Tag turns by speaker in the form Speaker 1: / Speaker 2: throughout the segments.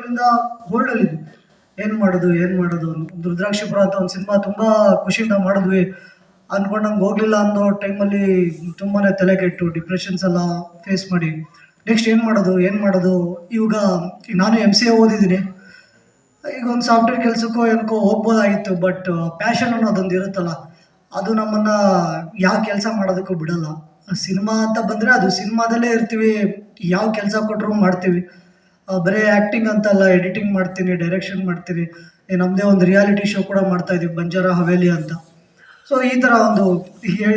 Speaker 1: ವರ್ಷಗಳಿಂದ ಹೋಲ್ಡಲ್ಲಿ ಏನು ಮಾಡೋದು ಏನು ಮಾಡೋದು ರುದ್ರಾಕ್ಷಿಪುರ ಅಂತ ಒಂದು ಸಿನಿಮಾ ತುಂಬ ಖುಷಿಯಿಂದ ಮಾಡಿದ್ವಿ. ಅಂದ್ಕೊಂಡಂಗೆ ಹೋಗಲಿಲ್ಲ ಅನ್ನೋ ಟೈಮಲ್ಲಿ ತುಂಬಾ ತಲೆ ಕೆಟ್ಟು ಡಿಪ್ರೆಷನ್ಸ್ ಎಲ್ಲ ಫೇಸ್ ಮಾಡಿ. ನೆಕ್ಸ್ಟ್ ಏನು ಮಾಡೋದು ಏನು ಮಾಡೋದು? ಇವಾಗ ನಾನು ಎಂ ಸಿ ಎ ಓದಿದ್ದೀನಿ. ಈಗ ಒಂದು ಸಾಫ್ಟ್ವೇರ್ ಕೆಲಸಕ್ಕೋ ಏನಕ್ಕೋ ಹೋಗ್ಬೋದಾಗಿತ್ತು ಬಟ್ ಪ್ಯಾಷನ್ ಅನ್ನೋದೊಂದು ಇರುತ್ತಲ್ಲ, ಅದು ನಮ್ಮನ್ನು ಯಾವ ಕೆಲಸ ಮಾಡೋದಕ್ಕೂ ಬಿಡಲ್ಲ. ಸಿನಿಮಾ ಅಂತ ಬಂದರೆ ಅದು ಸಿನಿಮಾದಲ್ಲೇ ಇರ್ತೀವಿ, ಯಾವ ಕೆಲಸ ಕೊಟ್ಟರು ಮಾಡ್ತೀವಿ. ಬರೀ ಆ್ಯಕ್ಟಿಂಗ್ ಅಂತಲ್ಲ ಎಡಿಟಿಂಗ್ ಮಾಡ್ತೀನಿ ಡೈರೆಕ್ಷನ್ ಮಾಡ್ತೀನಿ. ನಮ್ಮದೇ ಒಂದು ರಿಯಾಲಿಟಿ ಶೋ ಕೂಡ ಮಾಡ್ತಾ ಇದೀವಿ, ಬಂಜಾರ ಹವೇಲಿ ಅಂತ. ಸೊ ಈ ಥರ ಒಂದು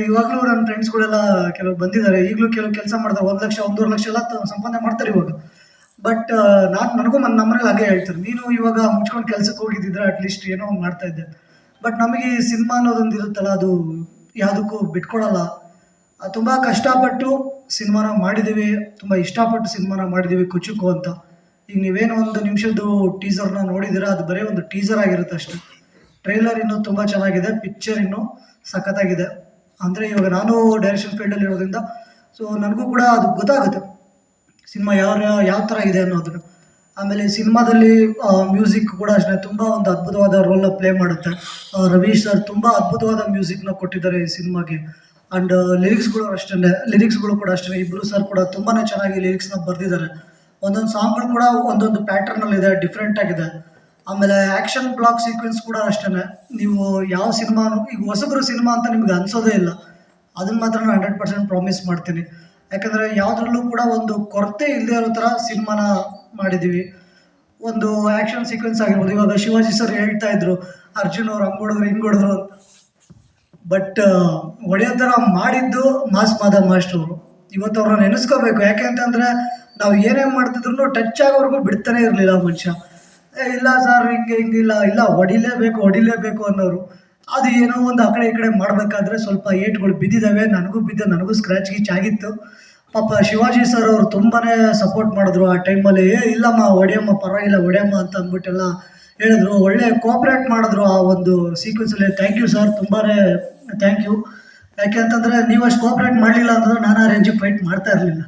Speaker 1: ಇವಾಗಲೂ ನನ್ನ ಫ್ರೆಂಡ್ಸ್ಗಳೆಲ್ಲ ಕೆಲವು ಬಂದಿದ್ದಾರೆ. ಈಗಲೂ ಕೆಲವು ಕೆಲಸ ಮಾಡ್ತಾರೆ, ಒಂದು ಲಕ್ಷ, ಒಂದೂವರೆ ಲಕ್ಷ ಎಲ್ಲ ಸಂಪಾದನೆ ಮಾಡ್ತಾರೆ ಇವಾಗ. ಬಟ್ ನಾನು, ನನಗೂ ನನ್ನ ನಮ್ಮನೇಲಿ ಹಾಗೆ ಹೇಳ್ತಾರೆ ನೀನು ಇವಾಗ ಮುಚ್ಕೊಂಡು ಕೆಲ್ಸಕ್ಕೆ ಹೋಗಿದ್ದಿದ್ರೆ ಅಟ್ಲೀಸ್ಟ್ ಏನೋ ಒಂದು ಮಾಡ್ತಾ ಇದ್ದೆ. ಬಟ್ ನಮಗೆ ಈ ಸಿನಿಮಾ ಅನ್ನೋದೊಂದು ಇರುತ್ತಲ್ಲ, ಅದು ಯಾವುದಕ್ಕೂ ಬಿಟ್ಕೊಡಲ್ಲ. ತುಂಬ ಕಷ್ಟಪಟ್ಟು ಸಿನಿಮಾನ ಮಾಡಿದ್ದೀವಿ, ತುಂಬ ಇಷ್ಟಪಟ್ಟು ಸಿನಿಮಾನ ಮಾಡಿದ್ದೀವಿ ಕುಚುಕು ಅಂತ. ಈಗ ನೀವೇನು ಒಂದು ನಿಮಿಷದ್ದು ಟೀಸರ್ನ ನೋಡಿದ್ದೀರಾ? ಅದು ಬರೀ ಒಂದು ಟೀಸರ್ ಆಗಿರುತ್ತೆ ಅಷ್ಟೇ. ಟ್ರೈಲರ್ ಇನ್ನೂ ತುಂಬ ಚೆನ್ನಾಗಿದೆ ಪಿಕ್ಚರ್ ಇನ್ನೂ ಸಖತ್ತಾಗಿದೆ. ಅಂದರೆ ಇವಾಗ ನಾನು ಡೈರೆಕ್ಷನ್ ಫೀಲ್ಡಲ್ಲಿ ಇರೋದ್ರಿಂದ ಸೊ ನನಗೂ ಕೂಡ ಅದು ಗೊತ್ತಾಗುತ್ತೆ. ಸಿನಿಮಾ ಯಾವ ಯಾವ ಥರ ಇದೆ ಅನ್ನೋದನ್ನು. ಆಮೇಲೆ ಸಿನಿಮಾದಲ್ಲಿ ಮ್ಯೂಸಿಕ್ ಕೂಡ ಅಷ್ಟೇ, ತುಂಬ ಒಂದು ಅದ್ಭುತವಾದ ರೋಲ್ನ ಪ್ಲೇ ಮಾಡುತ್ತೆ. ರವೀಶ್ ಸರ್ ತುಂಬ ಅದ್ಭುತವಾದ ಮ್ಯೂಸಿಕ್ನ ಕೊಟ್ಟಿದ್ದಾರೆ ಈ ಸಿನಿಮಾಗೆ. ಆ್ಯಂಡ್ ಲಿರಿಕ್ಸ್ಗಳು ಅಷ್ಟೇ ಲಿರಿಕ್ಸ್ಗಳು ಕೂಡ ಅಷ್ಟೇ ಇಬ್ಬರು ಸರ್ ಕೂಡ ತುಂಬಾ ಚೆನ್ನಾಗಿ ಲಿರಿಕ್ಸ್ನ ಬರೆದಿದ್ದಾರೆ. ಒಂದೊಂದು ಸಾಂಗ್ಗಳು ಕೂಡ ಒಂದೊಂದು ಪ್ಯಾಟರ್ನಲ್ಲಿದೆ ಡಿಫ್ರೆಂಟ್ ಆಗಿದೆ. ಆಮೇಲೆ ಆ್ಯಕ್ಷನ್ ಬ್ಲಾಕ್ ಸೀಕ್ವೆನ್ಸ್ ಕೂಡ ಅಷ್ಟೇ ನೀವು ಯಾವ ಸಿನಿಮಾ ಈಗ ಹೊಸಬ್ರು ಸಿನಿಮಾ ಅಂತ ನಿಮ್ಗೆ ಅನ್ಸೋದೇ ಇಲ್ಲ. ಅದನ್ನ ಮಾತ್ರ ನಾನು ಹಂಡ್ರೆಡ್ ಪರ್ಸೆಂಟ್ ಪ್ರಾಮಿಸ್ ಮಾಡ್ತೀನಿ. ಯಾಕಂದರೆ ಯಾವುದ್ರಲ್ಲೂ ಕೂಡ ಒಂದು ಕೊರತೆ ಇಲ್ಲದೆ ಇರೋ ಥರ ಸಿನಿಮಾನ ಮಾಡಿದ್ದೀವಿ ಒಂದು ಆ್ಯಕ್ಷನ್ ಸೀಕ್ವೆನ್ಸ್ ಆಗಿರ್ಬೋದು. ಇವಾಗ ಶಿವಾಜಿ ಸರ್ ಹೇಳ್ತಾ ಇದ್ರು, ಅರ್ಜುನ್ ಅವ್ರು ಹಂಗೆ ಹೊಡಿದ್ರು ಬಟ್ ಒಡೆಯೋ ಥರ ಮಾಡಿದ್ದು ಮಾಸ್ ಮಾದ ಮಾಸ್ಟರ್ ಅವರು. ಇವತ್ತು ಅವ್ರನ್ನ ನೆನೆಸ್ಕೋಬೇಕು. ಯಾಕೆ ಅಂತಂದರೆ ನಾವು ಏನೇ ಮಾಡ್ತಿದ್ರು ಟಚ್ ಆಗೋವರೆಗೂ ಬಿಡ್ತಾನೆ ಇರಲಿಲ್ಲ ಮನುಷ್ಯ. ಇಲ್ಲ ಸರ್, ಹಿಂಗೆ ಹಿಂಗಿಲ್ಲ ಇಲ್ಲ ಹೊಡಿಲೇಬೇಕು ಹೊಡಿಲೇಬೇಕು ಅನ್ನೋರು. ಅದು ಏನೋ ಒಂದು ಆ ಕಡೆ ಈ ಕಡೆ ಮಾಡಬೇಕಾದ್ರೆ ಸ್ವಲ್ಪ ಏಟ್ಗಳು ಬಿದ್ದಿದ್ದಾವೆ ನನಗೂ ಬಿದ್ದ ನನಗೂ ಸ್ಕ್ರ್ಯಾಚ್ ಗೀಚ್ ಆಗಿತ್ತು. ಪಾಪ ಶಿವಾಜಿ ಸರ್ ಅವರು ತುಂಬಾ ಸಪೋರ್ಟ್ ಮಾಡಿದ್ರು ಆ ಟೈಮಲ್ಲಿ ಏ, ಇಲ್ಲಮ್ಮ, ಹೊಡೆಯಮ್ಮ, ಪರವಾಗಿಲ್ಲ, ಹೊಡೆಯಮ್ಮ ಅಂತ ಅಂದ್ಬಿಟ್ಟೆಲ್ಲ ಹೇಳಿದ್ರು. ಒಳ್ಳೆ ಕೋಆಪ್ರೇಟ್ ಮಾಡಿದ್ರು ಆ ಒಂದು ಸೀಕ್ವೆನ್ಸಲ್ಲಿ ಥ್ಯಾಂಕ್ ಯು ಸರ್ ತುಂಬಾ ಥ್ಯಾಂಕ್ ಯು ಯಾಕೆ ಅಂತಂದರೆ ನೀವು ಅಷ್ಟು ಕೋಆಪ್ರೇಟ್ ಮಾಡಲಿಲ್ಲ ಅಂತಂದ್ರೆ ನಾನು ಆ ರೇಂಜಿಗೆ ಫೈಟ್ ಮಾಡ್ತಾ ಇರಲಿಲ್ಲ.